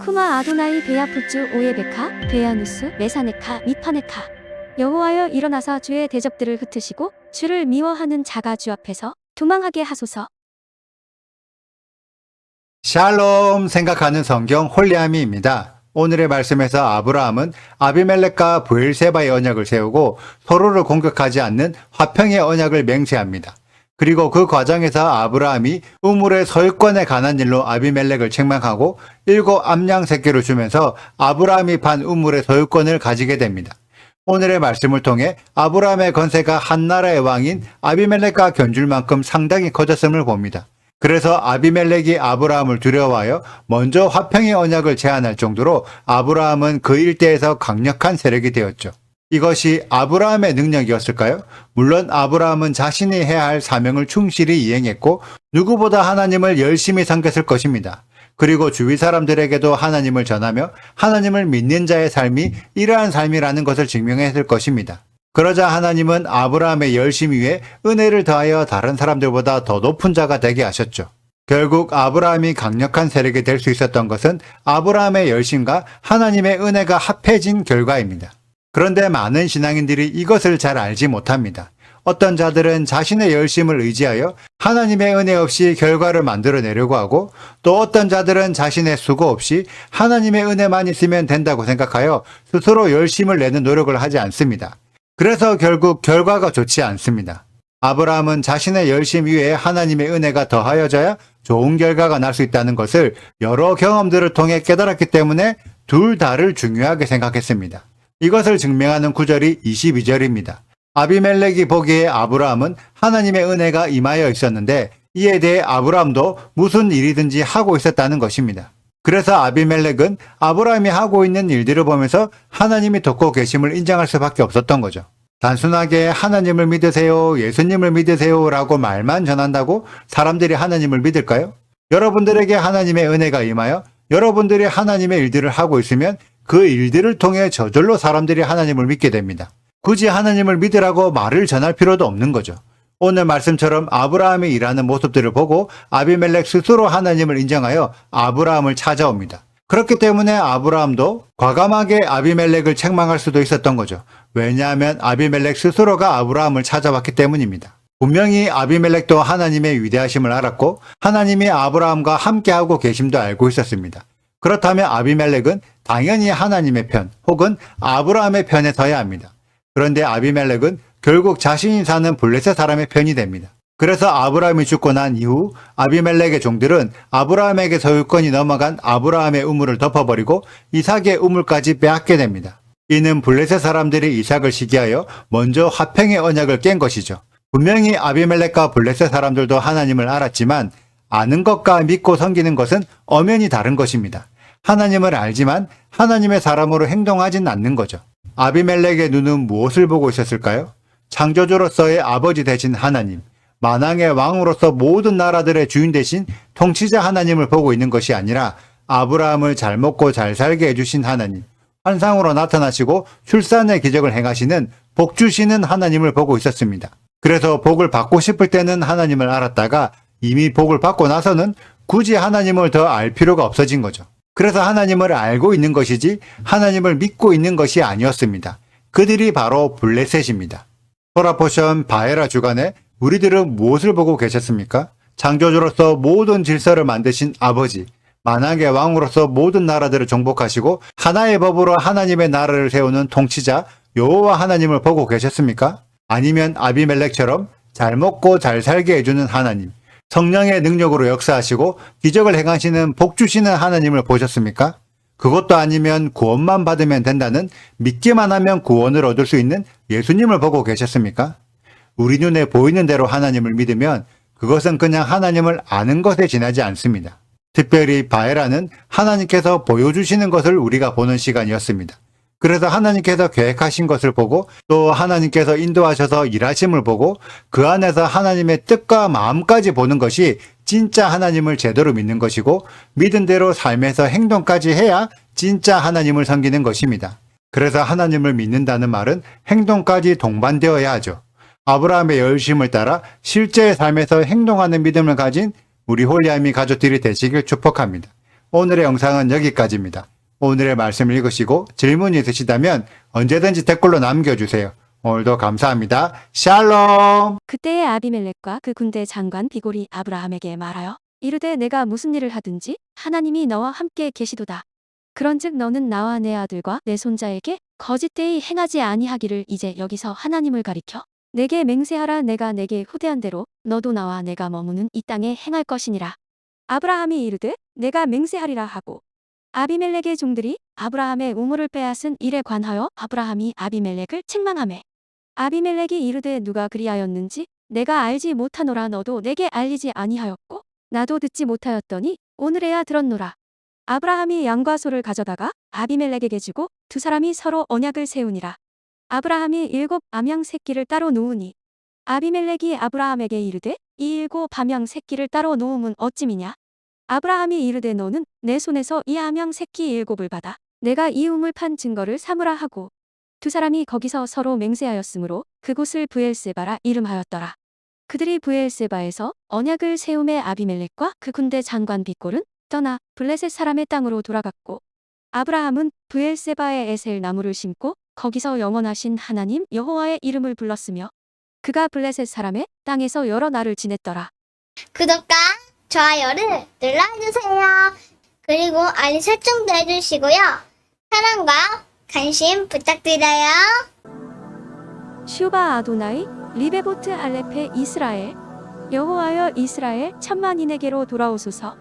쿠마 아도나이 베야푸츠 오예베카 베야누스 메사네카 미파네카 여호와여 일어나사 주의 대적들을 흩으시고 주를 미워하는 자가 주 앞에서 도망하게 하소서 샬롬 생각하는 성경 홀리아미입니다. 오늘의 말씀에서 아브라함은 아비멜렉과 부엘세바의 언약을 세우고 서로를 공격하지 않는 화평의 언약을 맹세합니다. 그리고 그 과정에서 아브라함이 우물의 소유권에 관한 일로 아비멜렉을 책망하고 일곱 암양 새끼를 주면서 아브라함이 판 우물의 소유권을 가지게 됩니다. 오늘의 말씀을 통해 아브라함의 건세가 한 나라의 왕인 아비멜렉과 견줄 만큼 상당히 커졌음을 봅니다. 그래서 아비멜렉이 아브라함을 두려워하여 먼저 화평의 언약을 제안할 정도로 아브라함은 그 일대에서 강력한 세력이 되었죠. 이것이 아브라함의 능력이었을까요? 물론 아브라함은 자신이 해야 할 사명을 충실히 이행했고 누구보다 하나님을 열심히 섬겼을 것입니다. 그리고 주위 사람들에게도 하나님을 전하며 하나님을 믿는 자의 삶이 이러한 삶이라는 것을 증명했을 것입니다. 그러자 하나님은 아브라함의 열심 위에 은혜를 더하여 다른 사람들보다 더 높은 자가 되게 하셨죠. 결국 아브라함이 강력한 세력이 될 수 있었던 것은 아브라함의 열심과 하나님의 은혜가 합해진 결과입니다. 그런데 많은 신앙인들이 이것을 잘 알지 못합니다. 어떤 자들은 자신의 열심을 의지하여 하나님의 은혜 없이 결과를 만들어내려고 하고 또 어떤 자들은 자신의 수고 없이 하나님의 은혜만 있으면 된다고 생각하여 스스로 열심을 내는 노력을 하지 않습니다. 그래서 결국 결과가 좋지 않습니다. 아브라함은 자신의 열심 위에 하나님의 은혜가 더하여져야 좋은 결과가 날 수 있다는 것을 여러 경험들을 통해 깨달았기 때문에 둘 다를 중요하게 생각했습니다. 이것을 증명하는 구절이 22절입니다. 아비멜렉이 보기에 아브라함은 하나님의 은혜가 임하여 있었는데 이에 대해 아브라함도 무슨 일이든지 하고 있었다는 것입니다. 그래서 아비멜렉은 아브라함이 하고 있는 일들을 보면서 하나님이 돕고 계심을 인정할 수밖에 없었던 거죠. 단순하게 하나님을 믿으세요, 예수님을 믿으세요 라고 말만 전한다고 사람들이 하나님을 믿을까요? 여러분들에게 하나님의 은혜가 임하여 여러분들이 하나님의 일들을 하고 있으면 그 일들을 통해 저절로 사람들이 하나님을 믿게 됩니다. 굳이 하나님을 믿으라고 말을 전할 필요도 없는 거죠. 오늘 말씀처럼 아브라함이 일하는 모습들을 보고 아비멜렉 스스로 하나님을 인정하여 아브라함을 찾아옵니다. 그렇기 때문에 아브라함도 과감하게 아비멜렉을 책망할 수도 있었던 거죠. 왜냐하면 아비멜렉 스스로가 아브라함을 찾아왔기 때문입니다. 분명히 아비멜렉도 하나님의 위대하심을 알았고 하나님이 아브라함과 함께하고 계심도 알고 있었습니다. 그렇다면 아비멜렉은 당연히 하나님의 편 혹은 아브라함의 편에 서야 합니다. 그런데 아비멜렉은 결국 자신이 사는 블레셋 사람의 편이 됩니다. 그래서 아브라함이 죽고 난 이후 아비멜렉의 종들은 아브라함에게 소유권이 넘어간 아브라함의 우물을 덮어버리고 이삭의 우물까지 빼앗게 됩니다. 이는 블레셋 사람들이 이삭을 시기하여 먼저 화평의 언약을 깬 것이죠. 분명히 아비멜렉과 블레셋 사람들도 하나님을 알았지만 아는 것과 믿고 섬기는 것은 엄연히 다른 것입니다. 하나님을 알지만 하나님의 사람으로 행동하진 않는 거죠. 아비멜렉의 눈은 무엇을 보고 있었을까요? 창조주로서의 아버지 대신 하나님, 만왕의 왕으로서 모든 나라들의 주인 대신 통치자 하나님을 보고 있는 것이 아니라 아브라함을 잘 먹고 잘 살게 해주신 하나님, 환상으로 나타나시고 출산의 기적을 행하시는 복 주시는 하나님을 보고 있었습니다. 그래서 복을 받고 싶을 때는 하나님을 알았다가 이미 복을 받고 나서는 굳이 하나님을 더 알 필요가 없어진 거죠. 그래서 하나님을 알고 있는 것이지 하나님을 믿고 있는 것이 아니었습니다. 그들이 바로 블레셋입니다. 토라포션 바에라 주간에 우리들은 무엇을 보고 계셨습니까? 창조주로서 모든 질서를 만드신 아버지, 만왕의 왕으로서 모든 나라들을 정복하시고 하나의 법으로 하나님의 나라를 세우는 통치자 여호와 하나님을 보고 계셨습니까? 아니면 아비멜렉처럼 잘 먹고 잘 살게 해주는 하나님, 성령의 능력으로 역사하시고 기적을 행하시는 복 주시는 하나님을 보셨습니까? 그것도 아니면 구원만 받으면 된다는 믿기만 하면 구원을 얻을 수 있는 예수님을 보고 계셨습니까? 우리 눈에 보이는 대로 하나님을 믿으면 그것은 그냥 하나님을 아는 것에 지나지 않습니다. 특별히 바에라는 하나님께서 보여주시는 것을 우리가 보는 시간이었습니다. 그래서 하나님께서 계획하신 것을 보고 또 하나님께서 인도하셔서 일하심을 보고 그 안에서 하나님의 뜻과 마음까지 보는 것이 진짜 하나님을 제대로 믿는 것이고 믿은 대로 삶에서 행동까지 해야 진짜 하나님을 섬기는 것입니다. 그래서 하나님을 믿는다는 말은 행동까지 동반되어야 하죠. 아브라함의 열심을 따라 실제의 삶에서 행동하는 믿음을 가진 우리 홀리아미 가족들이 되시길 축복합니다. 오늘의 영상은 여기까지입니다. 오늘의 말씀을 읽으시고 질문이 있으시다면 언제든지 댓글로 남겨주세요. 오늘도 감사합니다. 샬롬! 그때의 아비멜렉과 그 군대 장관 비골이 아브라함에게 말하여 이르되 내가 무슨 일을 하든지 하나님이 너와 함께 계시도다. 그런즉 너는 나와 내 아들과 내 손자에게 거짓되이 행하지 아니하기를 이제 여기서 하나님을 가리켜 내게 맹세하라 내가 내게 후대한 대로 너도 나와 내가 머무는 이 땅에 행할 것이니라. 아브라함이 이르되 내가 맹세하리라 하고 아비멜렉의 종들이 아브라함의 우물을 빼앗은 일에 관하여 아브라함이 아비멜렉을 책망하매 아비멜렉이 이르되 누가 그리하였는지 내가 알지 못하노라 너도 내게 알리지 아니하였고 나도 듣지 못하였더니 오늘에야 들었노라. 아브라함이 양과 소를 가져다가 아비멜렉에게 주고 두 사람이 서로 언약을 세우니라. 아브라함이 일곱 암양 새끼를 따로 놓으니 아비멜렉이 아브라함에게 이르되 이 일곱 암양 새끼를 따로 놓음은 어찌미냐? 아브라함이 이르되 너는 내 손에서 이 암양 새끼 일곱을 받아 내가 이 우물 판 증거를 삼으라 하고 두 사람이 거기서 서로 맹세하였으므로 그곳을 부엘세바라 이름하였더라. 그들이 부엘세바에서 언약을 세움에 아비멜렉과 그 군대 장관 비골은 떠나 블레셋 사람의 땅으로 돌아갔고 아브라함은 부엘세바에 에셀 나무를 심고 거기서 영원하신 하나님 여호와의 이름을 불렀으며 그가 블레셋 사람의 땅에서 여러 날을 지냈더라. 구독과 좋아요를 눌러주세요. 그리고 알림 설정도 해주시고요. 사랑과 관심 부탁드려요. 슈바 아도나이 리베보트 알레페 이스라엘 여호와여 이스라엘 천만인에게로 돌아오소서